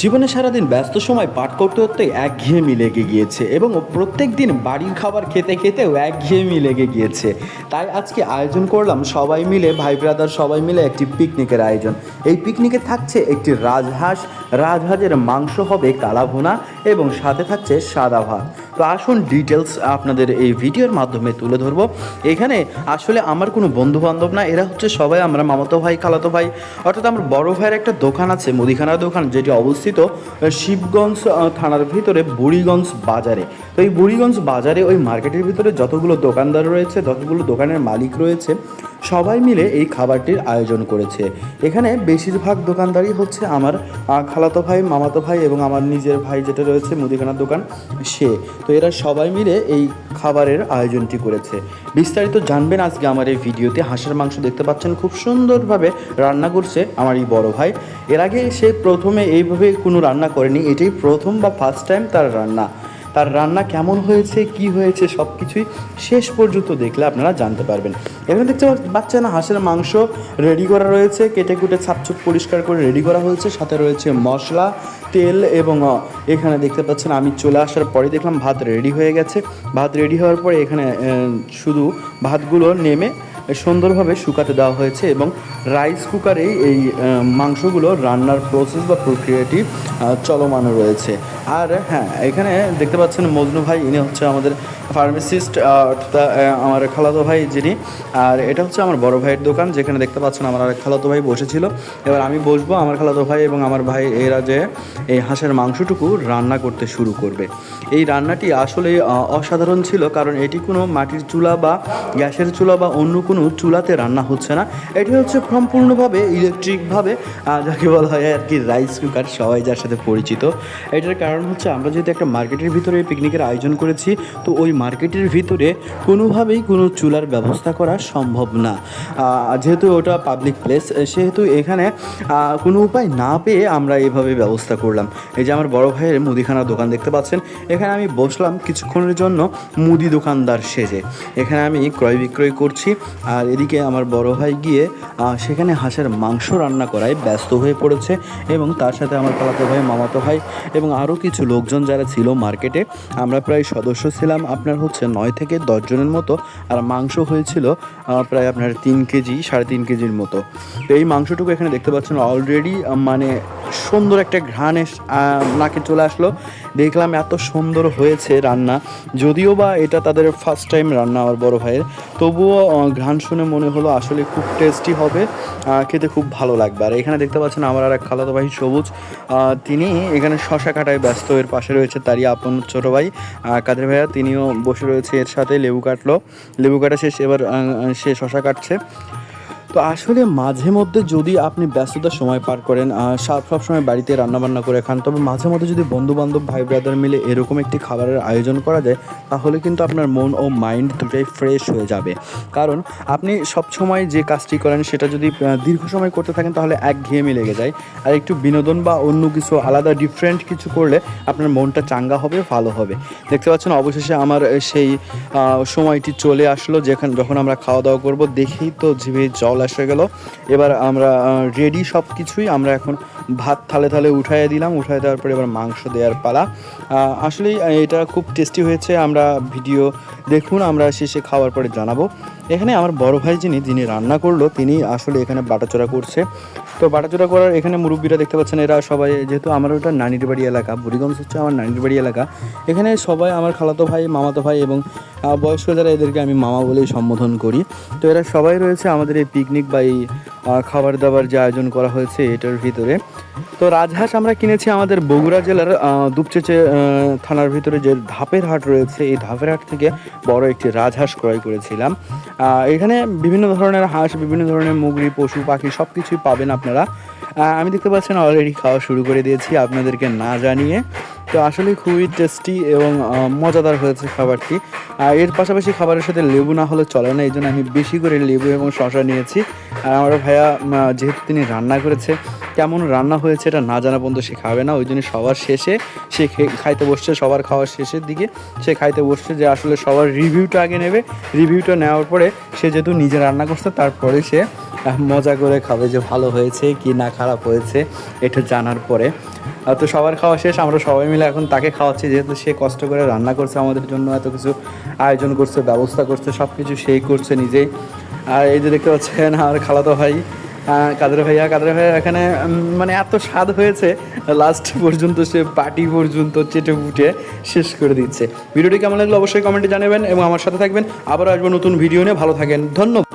জীবনে সারাদিন ব্যস্ত সময় পাঠ করতে করতে একঘেয়েমি লেগে গিয়েছে এবং প্রত্যেক দিন বাড়ির খাবার খেতে খেতেও একঘেয়েমি লেগে গিয়েছে। তাই আজকে আয়োজন করলাম সবাই মিলে, ভাই ব্রাদার সবাই মিলে একটি পিকনিকের আয়োজন। এই পিকনিকে থাকছে একটি রাজহাঁস। রাজহাঁসের মাংস হবে কালাভোনা এবং সাথে থাকছে সাদা ভাত। তো আসুন ডিটেলস আপনাদের এই ভিডিওর মাধ্যমে তুলে ধরবো। এখানে আসলে আমার কোনো বন্ধু বান্ধব না, এরা হচ্ছে সবাই আমরা মামাতো ভাই, খালাতো ভাই। অর্থাৎ আমার বড় ভাইয়ের একটা দোকান আছে, মুদিখানার দোকান, যেটি অবস্থিত শিবগঞ্জ থানার ভিতরে বুড়িগঞ্জ বাজারে। তো এই বুড়িগঞ্জ বাজারে ওই মার্কেটের ভিতরে যতগুলো দোকানদার রয়েছে, যতগুলো দোকানের মালিক রয়েছে সবাই মিলে এই খাবারটির আয়োজন করেছে। এখানে বেশিরভাগ দোকানদারই হচ্ছে আমার খালাতো ভাই, মামাতো ভাই এবং আমার নিজের ভাই যেটা রয়েছে, মুদিখানার দোকান, সে। তো এরা সবাই মিলে এই খাবারের আয়োজনটি করেছে। বিস্তারিত জানবেন আজকে আমার এই ভিডিওতে। হাঁসের মাংস দেখতে পাচ্ছেন, খুব সুন্দরভাবে রান্না করছে আমার এই বড় ভাই। এর আগে সে প্রথমে এইভাবে কোনো রান্না করেনি, এটাই প্রথম বা ফার্স্ট টাইম তার রান্না। তার রান্না কেমন হয়েছে, কি হয়েছে সব কিছুই শেষ পর্যন্ত দেখলে আপনারা জানতে পারবেন। এখানে দেখতে পাচ্ছেন হাঁসের মাংস রেডি করা রয়েছে, কেটে কুটে ছাপছুপ পরিষ্কার করে রেডি করা হয়েছে, সাথে রয়েছে মশলা, তেল এবং এখানে দেখতে পাচ্ছেন, আমি চলে আসার পরে দেখলাম ভাত রেডি হয়ে গেছে। ভাত রেডি হওয়ার পরে এখানে শুধু ভাতগুলো নেমে সুন্দরভাবে শুকাতে দেওয়া হয়েছে এবং রাইস কুকারেই এই মাংসগুলো রান্নার প্রসেস বা প্রক্রিয়াটি চলমান রয়েছে। আর হ্যাঁ এখানে দেখতে পাচ্ছেন মজনু ভাই, ইনি হচ্ছে আমাদের ফার্মাসিস্ট অর্থাৎ আমার খালাতো ভাই যিনি। আর এটা হচ্ছে আমার বড় ভাইয়ের দোকান, যেখানে দেখতে পাচ্ছেন আমার খালাতো ভাই বসেছিল। এবার আমি বসবো আমার খালাতো ভাই এবং আমার ভাই, এরা যে এই হাঁসের মাংসটুকু রান্না করতে শুরু করবে। এই রান্নাটি আসলে অসাধারণ ছিল, কারণ এটি কোনো মাটির চুলা বা গ্যাসের চুলা বা অন্য কোনো চুলাতে রান্না হচ্ছে না। এটি হচ্ছে সম্পূর্ণভাবে ইলেকট্রিকভাবে যাকে বলা হয় আর কি রাইস কুকার সবাই যার সাথে পরিচিত। এটার কারণ হচ্ছে আমরা যেহেতু একটা মার্কেটের ভিতরে পিকনিকের আয়োজন করেছি, তো ওই মার্কেটের ভিতরে কোনোভাবেই কোনো চুলার ব্যবস্থা করা সম্ভব না। যেহেতু ওটা পাবলিক প্লেস সেহেতু এখানে কোনো উপায় না পেয়ে আমরা এভাবে ব্যবস্থা করলাম। এই যে আমার বড় ভাইয়ের মুদিখানার দোকান দেখতে পাচ্ছেন, এখানে আমি বসলাম কিছুক্ষণের জন্য মুদি দোকানদার সেজে। এখানে আমি ক্রয় বিক্রয় করছি আর এদিকে আমার বড় ভাই গিয়ে সেখানে হাঁসের মাংস রান্না করায় ব্যস্ত হয়ে পড়েছে এবং তার সাথে আমার খালাতো ভাই, মামাতো ভাই এবং আরও কিছু লোকজন যারা ছিল মার্কেটে। আমরা প্রায় সদস্য ছিলাম, আপনার হচ্ছে নয় থেকে দশ জনের মতো। আর মাংস হয়েছিল প্রায় আপনার তিন কেজি, সাড়ে তিন কেজির মতো। তো এই মাংসটুকু এখানে দেখতে পাচ্ছেন অলরেডি মানে সুন্দর একটা ঘ্রাণ নাকে চলে আসলো। দেখলাম এত সুন্দর হয়েছে রান্না। যদিও বা এটা তাদের ফার্স্ট টাইম রান্না আমার বড় ভাইয়ের। তবুও ঘ্রাণ শুনে মনে হলো আসলে খুব টেস্টি হবে খেতে খুব ভালো লাগবে। আর এখানে দেখতে পাচ্ছেন আমার আর এক খালাতো ভাই সবুজ তিনি এখানে শশা কাটায় ব্যস্ত, এর পাশে রয়েছে তারই আপন ছোট ভাই কাদের ভাইয়া, তিনিও বসে রয়েছে এর সাথে লেবু কাটলো। লেবু কাটা শেষ, এবার সে শশা কাটছে। তো আসলে মাঝে মধ্যে যদি আপনি ব্যস্ততার সময় পার করেন সব সময় বাড়িতে রান্নাবান্না করে খান, তবে মাঝে মধ্যে যদি বন্ধু বান্ধব ভাই ব্রাদার মিলে এরকম একটি খাবারের আয়োজন করা যায়, তাহলে কিন্তু আপনার মন ও মাইন্ড দুটাই ফ্রেশ হয়ে যাবে। কারণ আপনি সব সময় যে কাজটি করেন, সেটা যদি দীর্ঘ সময় করতে থাকেন, তাহলে একঘেয়েমি লেগে যায়। আর একটু বিনোদন বা অন্য কিছু আলাদা ডিফারেন্ট কিছু করলে আপনার মনটা চাঙ্গা হবে, ভালো হবে। দেখতে পাচ্ছেন, অবশেষে আমার সেই সময়টি চলে আসলো, যেখানে যখন আমরা খাওয়া দাওয়া করব, দেখেই তো জিভে জল এসে গেল। এবার আমরা রেডি সব কিছুই আমরা এখন ভাত থালে থালে উঠাইয়ে দিলাম। উঠাই দেওয়ার পরে এবার মাংস দেওয়ার পালা। আহ, আসলেই এটা খুব টেস্টি হয়েছে। আমরা ভিডিও দেখুন আমরা শেষে খাওয়ার পরে জানাব। এখানে আমার বড় ভাই যিনি যিনি রান্না করল তিনি আসলে এখানে বাটাচোরা করছে। তো বাটাচোরা করার এখানে মুরব্বীরা দেখতে পাচ্ছেন এরা সবাই যেহেতু আমার ওটা নানির বাড়ি এলাকা বুড়িগঞ্জ হচ্ছে আমার নানির বাড়ি এলাকা। এখানে সবাই আমার খালাতো ভাই মামাতো ভাই এবং বয়স্ক যারা এদেরকে আমি মামা বলেই সম্বোধন করি। তো এরা সবাই রয়েছে আমাদের এই পিকনিক বা এই খাবার দাবার যে আয়োজন করা হয়েছে এটার ভিতরে। তো রাজহাঁস আমরা কিনেছি আমাদের বগুড়া জেলার দুপচেচে থানার ভিতরে যে ধাপের হাট রয়েছে, এই ধাপের হাট থেকে বড় একটি রাজহাঁস ক্রয় করেছিলাম। এখানে বিভিন্ন ধরনের হাঁস, বিভিন্ন ধরনের মুগরি পশু, পাখি সব কিছুই পাবেন আপনারা। আমি দেখতে পাচ্ছেন অলরেডি খাওয়া শুরু করে দিয়েছি। আপনাদেরকে না জানিয়ে তো আসলে খুবই টেস্টি এবং মজাদার হয়েছে খাবারটি। আর এর পাশাপাশি খাবারের সাথে লেবু না হলে চলে না এই জন্য আমি বেশি করে লেবু এবং শশা নিয়েছি। আর আমার ভাইয়া যেহেতু তিনি রান্না করেছে, কেমন রান্না হয়েছে এটা না জানা পর্যন্ত সে খাবে না ওই জন্য সবার শেষে সে খাইতে বসছে, সবার খাওয়ার শেষের দিকে সে খাইতে বসছে যে আসলে সবার রিভিউটা আগে নেবে। রিভিউটা নেওয়ার পরে সে যেহেতু নিজে রান্না করছে, তারপরে সে মজা করে খাবে যে ভালো হয়েছে কি না খারাপ হয়েছে, এটা জানার পরে। তো সবার খাওয়া শেষ, আমরা সবাই মিলে এখন তাকে খাওয়াচ্ছি, যেহেতু সে কষ্ট করে রান্না করছে, আমাদের জন্য এত কিছু আয়োজন করছে, ব্যবস্থা করছে সব কিছু সেই করছে নিজেই। আর এই যে দেখতে পাচ্ছেন আমার খালাতো ভাই কাদের ভাইয়া কাদের ভাইয়া এখানে মানে এত স্বাদ হয়েছে লাস্ট পর্যন্ত সে পার্টি পর্যন্ত চেটে ফুটে শেষ করে দিচ্ছে। ভিডিওটি কেমন লাগল অবশ্যই কমেন্টে জানাবেন এবং আমার সাথে থাকবেন। আবার আসব নতুন ভিডিও নিয়ে, ভালো থাকেন, ধন্যবাদ।